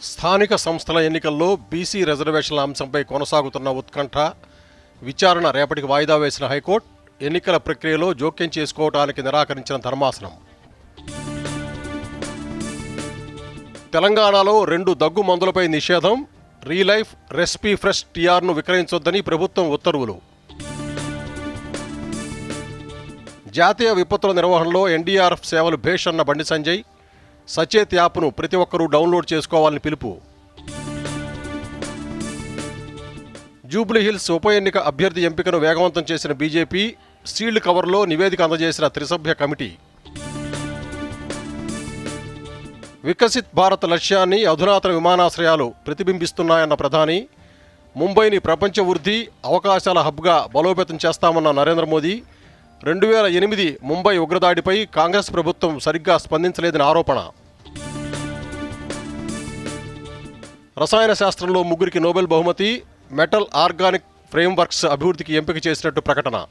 స్థానిక సంస్థల ఎన్నికల్లో బీసీ రిజర్వేషన్ల అంశంపై కొనసాగుతున్న ఉత్కంఠ విచారణ రేపటికి వాయిదా వేసిన హైకోర్టు ఎన్నికల ప్రక్రియలో జోక్యం చేసుకోవటానికి నిరాకరించిన ధర్మాసనం. తెలంగాణలో రెండు దగ్గు మందులపై నిషేధం రీలైఫ్ రెస్పీ ఫ్రెష్ టీఆర్ను విక్రయించొద్దని ప్రభుత్వం ఉత్తర్వులు. జాతీయ విపత్తుల నిర్వహణలో ఎన్డీఆర్ఎఫ్ సేవలు భేష్ అన్న బండి సంజయ్ సచేత్ యాప్ను ప్రతి ఒక్కరూ డౌన్లోడ్ చేసుకోవాలని పిలుపు. జూబ్లీహిల్స్ ఉప ఎన్నిక అభ్యర్థి ఎంపికను వేగవంతం చేసిన బీజేపీ సీల్డ్ కవర్లో నివేదిక అందజేసిన త్రిసభ్య కమిటీ. వికసిత్ భారత్ లక్ష్యాన్ని అధునాతన విమానాశ్రయాలు ప్రతిబింబిస్తున్నాయన్న ప్రధాని. ముంబైని ప్రపంచ వృద్ధి అవకాశాల హబ్గా బలోపేతం చేస్తామన్న నరేంద్ర మోదీ. రెండు వేల ఎనిమిది ముంబై ఉగ్రదాడిపై కాంగ్రెస్ ప్రభుత్వం సరిగ్గా స్పందించలేదని ఆరోపణ. రసాయన శాస్త్రంలో ముగ్గురికి నోబెల్ బహుమతి మెటల్ ఆర్గానిక్ ఫ్రేమ్వర్క్స్ అభివృద్ధికి ఎంపిక చేసినట్టు ప్రకటన.